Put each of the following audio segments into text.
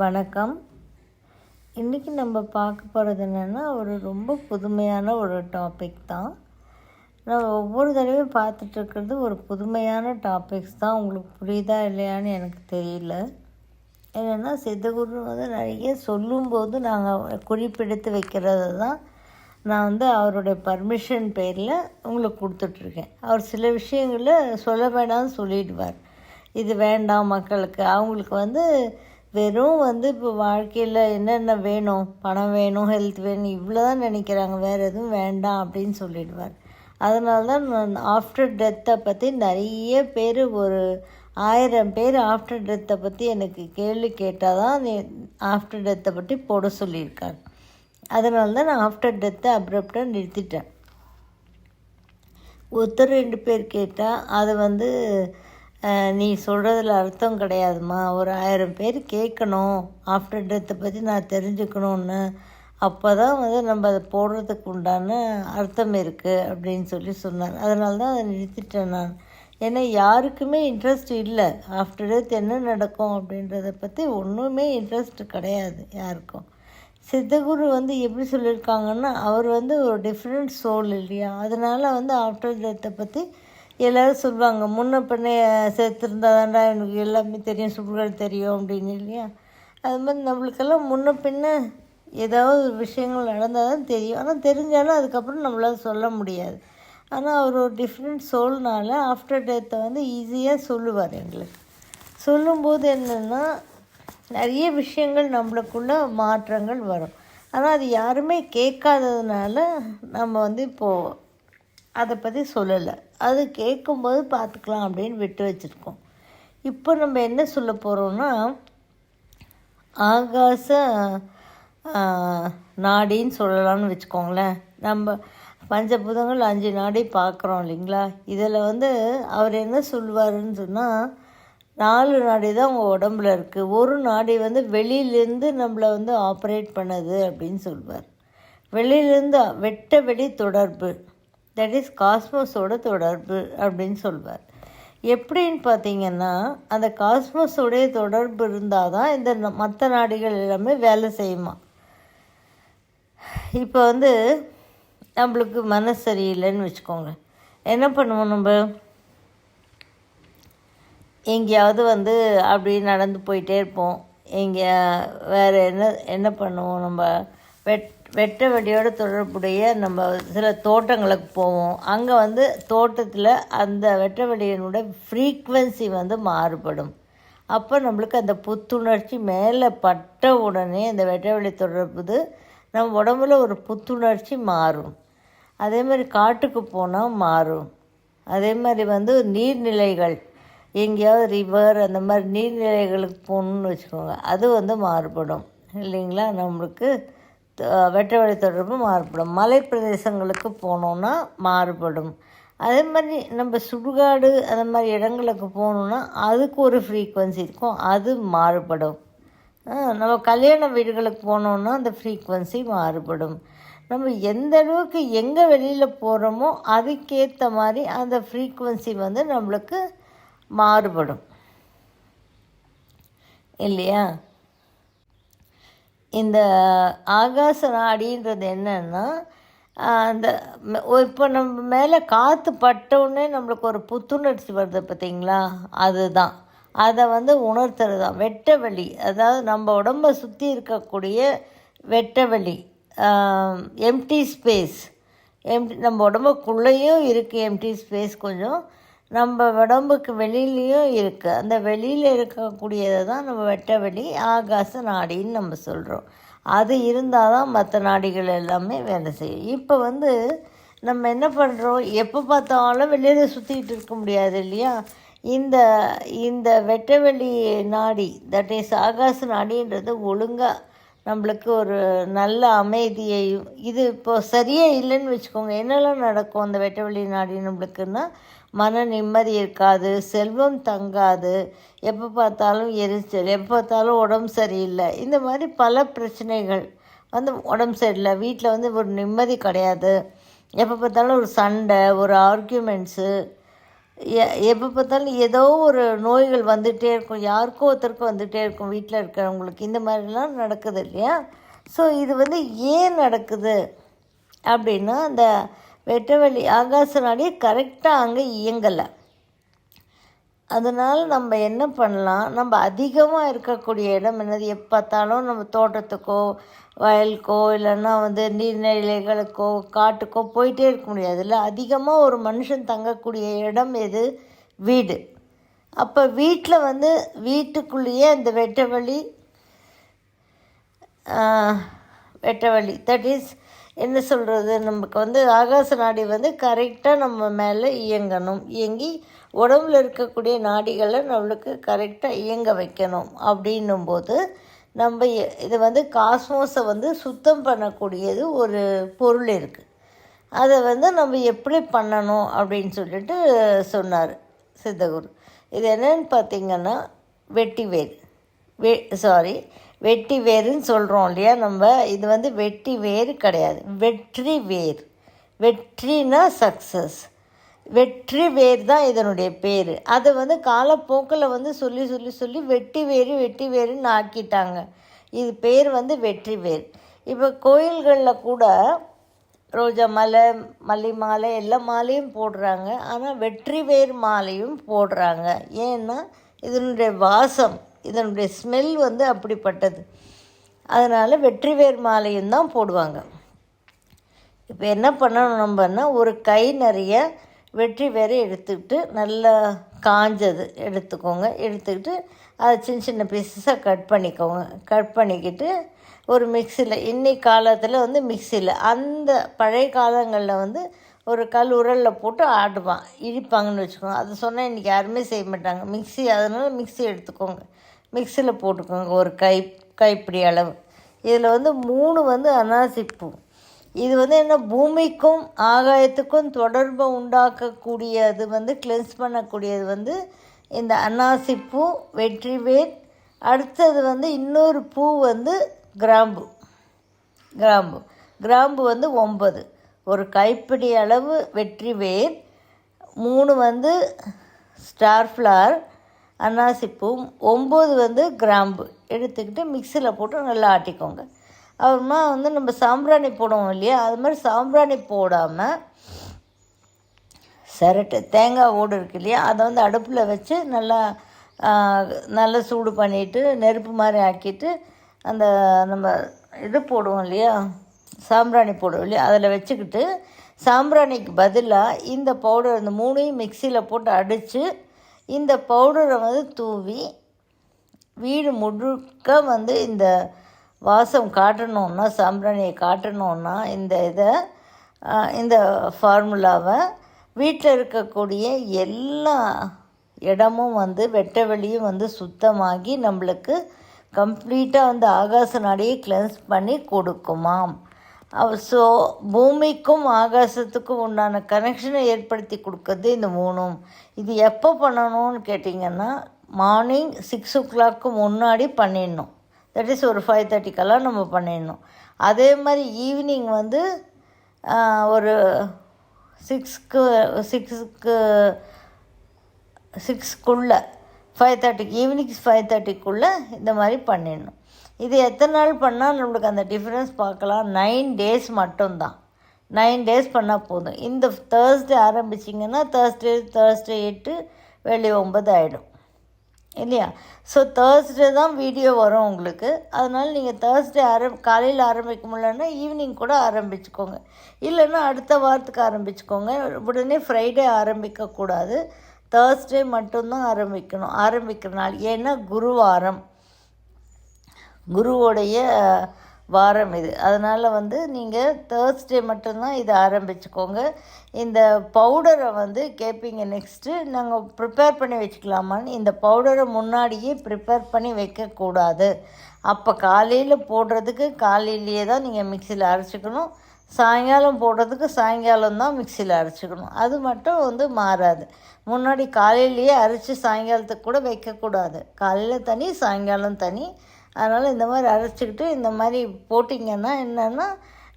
வணக்கம். இன்றைக்கி நம்ம பார்க்க போகிறது என்னென்னா ஒரு ரொம்ப புதுமையான ஒரு டாபிக் தான். நான் ஒவ்வொரு தடவையும் பார்த்துட்ருக்கிறது ஒரு புதுமையான டாபிக்ஸ் தான். உங்களுக்கு புரியுதா இல்லையான்னு எனக்கு தெரியல. என்னென்னா சித்தகுரு வந்து நிறைய சொல்லும்போது நாங்கள் குறிப்பெடுத்து வைக்கிறது தான் நான் வந்து அவருடைய பர்மிஷன் பேரில் உங்களுக்கு கொடுத்துட்ருக்கேன் அவர் சில விஷயங்களை சொல்ல வேண்டாம்னு சொல்லிடுவார். இது வேண்டாம் மக்களுக்கு. அவங்களுக்கு வந்து வெறும் வந்து இப்போ வாழ்க்கையில் என்னென்ன வேணும்? பணம் வேணும் ஹெல்த் வேணும் இவ்வளோ தான் நினைக்கிறாங்க. வேறு எதுவும் வேண்டாம் அப்படின்னு சொல்லிடுவார். அதனால தான் நான் ஆஃப்டர் டெத்தை பற்றி நிறைய பேர் ஒரு ஆயிரம் பேர் ஆஃப்டர் டெத்தை பற்றி எனக்கு கேள்வி கேட்டால் தான் ஆஃப்டர் டெத்தை பற்றி போட சொல்லியிருக்காங்க அதனால தான் நான் ஆஃப்டர் டெத்தை அப்ரப்டாக நிறுத்திட்டேன். ஒருத்தர் ரெண்டு பேர் கேட்டால் அது வந்து நீ சொல்கிறதுல அர்த்தம் கிடையாதும்மா ஒரு ஆயிரம் பேர் கேட்கணும். ஆஃப்டர் டெத்தை பற்றி நான் தெரிஞ்சுக்கணுன்னு அப்போ தான் வந்து நம்ம அதை போடுறதுக்கு உண்டான அர்த்தம் இருக்குது அப்படின்னு சொல்லி சொன்னார் அதனால தான் அதை நிறுத்திட்டேன் நான். ஏன்னா யாருக்குமே இன்ட்ரெஸ்ட் இல்லை. ஆஃப்டர் டெத் என்ன நடக்கும் அப்படின்றத பற்றி ஒன்றுமே இன்ட்ரெஸ்ட் கிடையாது யாருக்கும். சித்தகுரு வந்து எப்படி சொல்லியிருக்காங்கன்னா அவர் வந்து ஒரு டிஃப்ரெண்ட் சோல் இல்லையா? அதனால் வந்து ஆஃப்டர் டெத்தை பற்றி எல்லோரும் சொல்லுவாங்க முன்ன பின்னே சேர்த்துருந்தா தாண்டா எனக்கு எல்லாமே தெரியும் சுடுகாடு தெரியும் அப்படின்னு இல்லையா? அது மாதிரி நம்மளுக்கெல்லாம் முன்ன பின்ன ஏதாவது ஒரு விஷயங்கள் நடந்தால் தான் தெரியும். ஆனால் தெரிஞ்சாலும் அதுக்கப்புறம் நம்மளால் சொல்ல முடியாது. ஆனால் அவர் ஒரு டிஃப்ரெண்ட் சொல்னால ஆஃப்டர் டெத்தை வந்து ஈஸியாக சொல்லுவார் எங்களுக்கு. சொல்லும்போது என்னென்னா நிறைய விஷயங்கள் நம்மளுக்குள்ள மாற்றங்கள் வரும். ஆனால் அது யாருமே கேட்காததுனால நம்ம வந்து இப்போது அதை பற்றி சொல்லலை. அது கேட்கும்போது பார்த்துக்கலாம் அப்படின்னு விட்டு வச்சுருக்கோம். இப்போ நம்ம என்ன சொல்ல போகிறோம்னா ஆகாச நாடின்னு சொல்லலாம்னு வச்சுக்கோங்களேன். நம்ம பஞ்சபூதங்கள் அஞ்சு நாடி பார்க்குறோம் இல்லைங்களா? இதில் வந்து அவர் என்ன சொல்லுவாருன்னு சொன்னால் நாலு நாடி தான் உங்கள் உடம்புல இருக்குது ஒரு நாடி வந்து வெளியிலேருந்து நம்மளை வந்து ஆப்ரேட் பண்ணுது அப்படின்னு சொல்லுவார். வெளியிலேருந்து வெட்ட வெளி தொடர்பு. தட் இஸ் காஸ்மோஸோட தொடர்பு அப்படின்னு சொல்வார். எப்படின்னு பார்த்தீங்கன்னா அந்த காஸ்மோஸோடைய தொடர்பு இருந்தால் தான் இந்த மற்ற நாடுகள் எல்லாமே வேலை செய்யுமா? இப்போ வந்து நம்மளுக்கு மனசு சரியில்லைன்னு வச்சுக்கோங்க. என்ன பண்ணுவோம் நம்ம? எங்கேயாவது வந்து அப்படி நடந்து போயிட்டே இருப்போம். எங்கே வேறு என்ன என்ன பண்ணுவோம் நம்ம? வெட் வெட்ட வெளியோட தொடர்புடைய நம்ம சில தோட்டங்களுக்கு போவோம். அங்கே வந்து தோட்டத்தில் அந்த வெட்ட வெளியினுடைய ஃப்ரீக்குவென்சி வந்து மாறுபடும். அப்போ நம்மளுக்கு அந்த புத்துணர்ச்சி மேலே பட்ட உடனே அந்த வெட்ட வெளி தொடர்புது நம்ம உடம்புல ஒரு புத்துணர்ச்சி மாறும். அதே மாதிரி காட்டுக்கு போனால் மாறும். அதே மாதிரி வந்து நீர்நிலைகள் எங்கேயாவது ரிவர் அந்த மாதிரி நீர்நிலைகளுக்கு போகணுன்னு வச்சுக்கோங்க அது வந்து மாறுபடும். இல்லைங்களா? நம்மளுக்கு வெட்ட வழி தொடர்பு மாறுபடும். மலை பிரதேசங்களுக்கு போனோன்னா மாறுபடும். அதே மாதிரி நம்ம சுடுகாடு அந்த மாதிரி இடங்களுக்கு போகணுன்னா அதுக்கு ஒரு ஃப்ரீக்குவன்சி இருக்கும். அது மாறுபடும். நம்ம கல்யாண வீடுகளுக்கு போனோன்னா அந்த ஃப்ரீக்குவன்சி மாறுபடும். நம்ம எந்த அளவுக்கு எங்கே வெளியில் போகிறோமோ அதுக்கேற்ற மாதிரி அந்த ஃப்ரீக்குவன்சி வந்து நம்மளுக்கு மாறுபடும். இல்லையா? இந்த ஆகாச நாடின்றது என்னன்னா அந்த இப்போ நம்ம மேலே காற்று பட்டவுடனே நம்மளுக்கு ஒரு புத்துணர்ச்சி வருது பார்த்தீங்களா அதுதான். அதை வந்து உணர்த்துறது தான் வெட்ட வெளி அதாவது நம்ம உடம்பை சுற்றி இருக்கக்கூடிய வெட்ட வெளி எம்டி ஸ்பேஸ் எம்டி நம்ம உடம்புக்குள்ளேயும் இருக்குது எம்டி ஸ்பேஸ் கொஞ்சம். நம்ம உடம்புக்கு வெளியிலையும் இருக்குது அந்த வெளியில் இருக்கக்கூடியதை தான் நம்ம வெட்ட வெளி ஆகாச நாடின்னு நம்ம சொல்கிறோம் அது இருந்தால் தான் மற்ற நாடிகள் எல்லாமே வேலை செய்யும். இப்போ வந்து நம்ம என்ன பண்ணுறோம் எப்போ பார்த்தாலும் வெளியில் சுற்றிக்கிட்டு இருக்க முடியாது இல்லையா? இந்த இந்த வெட்டவெளி நாடி தட் இஸ் ஆகாச நாடின்றது ஒழுங்காக நம்மளுக்கு ஒரு நல்ல அமைதியையும் இது இப்போ சரியே இல்லைன்னு வச்சுக்கோங்க. என்னெல்லாம் நடக்கும் அந்த வெட்டவெளி நாடி நம்மளுக்குன்னா? மன நிம்மதி இருக்காது செல்வம் தங்காது. எப்போ பார்த்தாலும் எரிச்சல் எப்போ பார்த்தாலும் உடம்பு சரியில்லை. இந்த மாதிரி பல பிரச்சனைகள் வந்து உடம்பு சரியில்லை. வீட்டில் வந்து ஒரு நிம்மதி கிடையாது. எப்போ பார்த்தாலும் ஒரு சண்டை ஒரு ஆர்கியூமெண்ட்ஸு எ- எப்போ பார்த்தாலும் ஏதோ ஒரு நோய்கள் வந்துகிட்டே இருக்கும். யாருக்கோ ஒருத்தருக்கும் வந்துகிட்டே இருக்கும் வீட்டில் இருக்கிறவங்களுக்கு. இந்த மாதிரிலாம் நடக்குது இல்லையா? ஸோ இது வந்து ஏன் நடக்குது? அப்படின்னா அந்த வெட்டவெளி ஆகாச நாடி கரெக்டாக அங்கே இயங்கலை. அதனால் நம்ம என்ன பண்ணலாம்? நம்ம அதிகமாக இருக்கக்கூடிய இடம் என்னது? எப்போ பார்த்தாலும் நம்ம தோட்டத்துக்கோ வயலுக்கோ இல்லைன்னா வந்து நீர்நிலைகளுக்கோ காட்டுக்கோ போயிட்டே இருக்க முடியாது இல்லை? அதிகமாக ஒரு மனுஷன் தங்கக்கூடிய இடம் எது? வீடு. அப்போ வீட்டில் வந்து வீட்டுக்குள்ளேயே அந்த வெட்டவழி வெட்டவழி தட் இஸ் என்ன சொல்கிறது நமக்கு வந்து ஆகாச நாடி வந்து கரெக்டாக நம்ம மேலே இயங்கணும். இயங்கி உடம்புல இருக்கக்கூடிய நாடிகளை நம்மளுக்கு கரெக்டாக இயங்க வைக்கணும். அப்படின்னும்போது நம்ம எ- இது வந்து காஸ்மோஸை வந்து சுத்தம் பண்ணக்கூடியது ஒரு பொருள் இருக்குது அதை வந்து நம்ம எப்படி பண்ணணும் அப்படின்னு சொல்லிட்டு சொன்னார் சித்தகுரு. இது என்னன்னு பார்த்தீங்கன்னா வெட்டி வேர் வெ சாரி வெட்டி வேருன்னு சொல்கிறோம் இல்லையா நம்ம? இது வந்து வெட்டி வேர் கிடையாது. வெற்றி வேர். வெற்றினா சக்ஸஸ் வெற்றி வேர் தான் இதனுடைய பேர். அது வந்து காலப்போக்கில் வந்து சொல்லி சொல்லி சொல்லி வெட்டி வேறு வெட்டி வேருன்னு ஆக்கிட்டாங்க. இது பேர் வந்து வெற்றி வேர். இப்போ கோயில்களில் கூட ரோஜா மலை மல்லி மாலை எல்லா மாலையும் போடுறாங்க. ஆனால் வெற்றி வேர் மாலையும் போடுறாங்க. ஏன்னா இதனுடைய வாசம் இதனுடைய ஸ்மெல் வந்து அப்படிப்பட்டது. அதனால் வெற்றிவேர் மாலையும் தான் போடுவாங்க. இப்போ என்ன பண்ணணும் நம்மன்னா ஒரு கை நிறைய வெற்றி வேரை எடுத்துக்கிட்டு நல்லா காஞ்சது எடுத்துக்கோங்க. எடுத்துக்கிட்டு அதை சின்ன சின்ன பீசஸாக கட் பண்ணிக்கோங்க. கட் பண்ணிக்கிட்டு ஒரு மிக்சியில் இன்னைக்கு காலத்தில் வந்து மிக்சியில் அந்த பழைய காலங்களில் வந்து ஒரு கல் உரலில் போட்டு ஆடுவான். இடிப்பாங்கன்னு வச்சுக்கோங்க. அது சொன்னால் இன்றைக்கி யாருமே செய்ய மாட்டாங்க. மிக்சி அதனால் மிக்ஸி எடுத்துக்கோங்க. மிக்சியில் போட்டுக்கோங்க. ஒரு கை கைப்பிடி அளவு. இதில் வந்து மூணு வந்து அனாசிப்பூ. இது வந்து என்ன? பூமிக்கும் ஆகாயத்துக்கும் தொடர்பை உண்டாக்கக்கூடியது வந்து கிளென்ஸ் பண்ணக்கூடியது வந்து இந்த அன்னாசிப்பூ வெற்றிவேர் அடுத்தது வந்து இன்னொரு பூ வந்து கிராம்பு. கிராம்பு. கிராம்பு வந்து ஒம்பது ஒரு கைப்பிடி அளவு வெற்றி வேர் மூணு வந்து ஸ்டார் ஃப்ளார். அன்னாசிப்பூ ஒம்பது வந்து கிராம்பு. எடுத்துக்கிட்டு மிக்சியில் போட்டு நல்லா ஆட்டிக்கோங்க. அப்புறமா வந்து நம்ம சாம்பிராணி போடுவோம் இல்லையா? அது மாதிரி சாம்பிராணி போடாமல் சிரட்டு தேங்காய் ஓடு இருக்கு இல்லையா? அதை வந்து அடுப்பில் வச்சு நல்லா நல்லா சூடு பண்ணிவிட்டு நெருப்பு மாதிரி ஆக்கிட்டு அந்த நம்ம இது போடுவோம் இல்லையா? சாம்பிராணி போடுவோம் இல்லையா? அதில் வச்சுக்கிட்டு சாம்பிராணிக்கு பதிலாக இந்த பவுடர் இந்த மூணையும் மிக்சியில் போட்டு அடித்து இந்த பவுடரை வந்து தூவி வீடு முழுக்க வந்து இந்த வாசம் காட்டணுன்னா சாம்பிராணியை காட்டணுன்னா இந்த இதை இந்த ஃபார்முலாவை வீட்டில் இருக்கக்கூடிய எல்லா இடமும் வந்து வெட்ட வெளியும் வந்து சுத்தமாகி நம்மளுக்கு கம்ப்ளீட்டாக வந்து ஆகாச நாடியை கிளென்ஸ் பண்ணி கொடுக்குமாம். ஸோ பூமிக்கும் ஆகாசத்துக்கும் உண்டான கனெக்ஷனை ஏற்படுத்தி கொடுக்கறது இந்த மூணும். இது எப்போ பண்ணணும்னு கேட்டிங்கன்னா மார்னிங் சிக்ஸ் ஓ கிளாக்கு முன்னாடி பண்ணிடணும். தட் இஸ் ஒரு ஃபைவ் தேர்ட்டிக்கெல்லாம் நம்ம பண்ணிடணும். அதே மாதிரி ஈவினிங் வந்து ஒரு சிக்ஸ்க்கு சிக்ஸுக்கு சிக்ஸ்க்குள்ளே ஃபைவ் தேர்ட்டிக்கு ஈவினிங் ஃபைவ் தேர்ட்டிக்குள்ளே இந்த மாதிரி பண்ணிடணும். இது எத்தனை நாள் பண்ணால் நம்மளுக்கு அந்த டிஃப்ரென்ஸ் பார்க்கலாம். நைன் டேஸ் மட்டும்தான். நைன் டேஸ் பண்ணால் போதும். இந்த தேர்ஸ்டே ஆரம்பிச்சிங்கன்னா தேர்ஸ்டே தேர்ஸ்டே எட்டு வெள்ளி ஒம்பது ஆகிடும் இல்லையா? ஸோ தேர்ஸ்டே தான் வீடியோ வரும் உங்களுக்கு. அதனால் நீங்கள் தேர்ஸ்டே ஆரம் காலையில் ஆரம்பிக்க முடியலன்னா ஈவினிங் கூட ஆரம்பிச்சுக்கோங்க. இல்லைன்னா அடுத்த வாரத்துக்கு ஆரம்பிச்சுக்கோங்க. உடனே ஃப்ரைடே ஆரம்பிக்கக்கூடாது. தேர்ஸ்டே மட்டும்தான் ஆரம்பிக்கணும். ஆரம்பிக்கிற நாள். ஏன்னா குருவாரம். குருவோடைய வாரம் இது. அதனால் வந்து நீங்கள் தேர்ஸ்டே மட்டும்தான் இதை ஆரம்பிச்சுக்கோங்க. இந்த பவுடரை வந்து கேட்பீங்க நெக்ஸ்ட்டு நாங்கள் ப்ரிப்பேர் பண்ணி வச்சுக்கலாமான்னு இந்த பவுடரை முன்னாடியே ப்ரிப்பேர் பண்ணி வைக்கக்கூடாது. அப்போ காலையில் போடுறதுக்கு காலையிலேயே தான் நீங்கள் மிக்சியில் அரைச்சிக்கணும். சாயங்காலம் போடுறதுக்கு சாயங்காலம் தான் மிக்சியில் அரைச்சிக்கணும். அது மட்டும் வந்து மாறாது. முன்னாடி காலையிலேயே அரைச்சி சாயங்காலத்துக்கு கூட வைக்கக்கூடாது. காலையில் தனி சாயங்காலம் தனி. அதனால் இந்த மாதிரி அரைச்சிக்கிட்டு இந்த மாதிரி போட்டிங்கன்னா என்னென்னா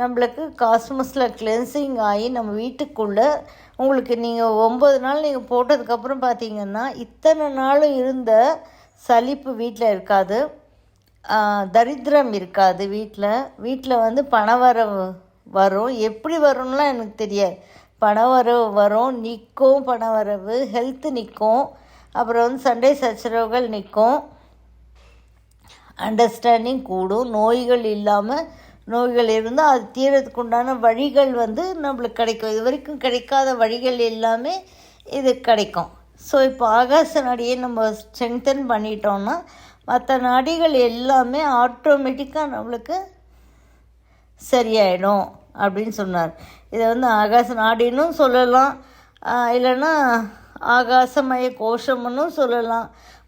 நம்மளுக்கு காஸ்மஸில் கிளென்சிங் ஆகி நம்ம வீட்டுக்குள்ளே உங்களுக்கு நீங்கள் ஒம்பது நாள் நீங்கள் போட்டதுக்கப்புறம் பார்த்தீங்கன்னா இத்தனை நாளும் இருந்த சலிப்பு வீட்டில் இருக்காது. தரித்திரம் இருக்காது வீட்டில் வீட்டில் வந்து பணவரவு வரும். எப்படி வரும்லாம் எனக்கு தெரியாது. பணவரவு வரும் நிற்கும் பணவரவு ஹெல்த்து நிற்கும். அப்புறம் வந்து சண்டை சச்சரவுகள் நிற்கும். அண்டர்ஸ்டாண்டிங் கூடும். நோய்கள் இல்லாமல் நோய்கள் இருந்தால் அது தீரத்துக்கு உண்டான வழிகள் வந்து நம்மளுக்கு கிடைக்கும். இது வரைக்கும் கிடைக்காத வழிகள் எல்லாமே இது கிடைக்கும். ஸோ இப்போ ஆகாச நாடியை நம்ம ஸ்ட்ரெங்தன் பண்ணிட்டோம்னா மற்ற நாடிகள் எல்லாமே ஆட்டோமேட்டிக்காக நம்மளுக்கு சரியாயிடும் அப்படின்னு சொன்னார். இதை வந்து ஆகாச நாடினும் சொல்லலாம். இல்லைன்னா ஆகாசமய கோஷம்னு சொல்லலாம்.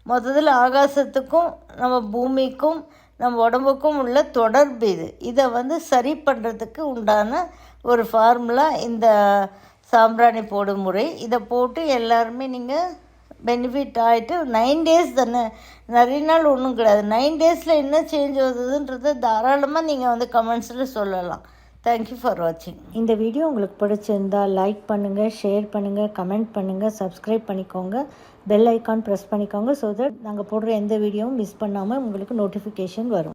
மொத்தத்தில் ஆகாசத்துக்கும் நம்ம பூமிக்கும் நம்ம உடம்புக்கும் உள்ள தொடர்பு இது. இதை வந்து சரி பண்ணுறதுக்கு உண்டான ஒரு ஃபார்முலா இந்த சாம்பிராணி போடும் முறை. இதை போட்டு எல்லாருமே நீங்கள் பெனிஃபிட் ஆகிட்டு நைன் டேஸ் தானே? நிறைய நாள் ஒன்றும் கிடையாது. நைன் டேஸில் என்ன சேஞ்ச் வருதுன்றதை தாராளமாக நீங்கள் வந்து கமெண்ட்ஸில் சொல்லலாம். தேங்க்யூ ஃபார் வாட்சிங் இந்த வீடியோ உங்களுக்கு பிடிச்சிருந்தா லைக் பண்ணுங்கள் ஷேர் பண்ணுங்கள் கமெண்ட் பண்ணுங்கள் சப்ஸ்கிரைப் பண்ணிக்கோங்க. பெல் ஐக்கான் ப்ரெஸ் பண்ணிக்கோங்க ஸோ தட் நாங்கள் போடுற எந்த வீடியோவும் மிஸ் பண்ணாமல் உங்களுக்கு நோட்டிஃபிகேஷன் வரும்.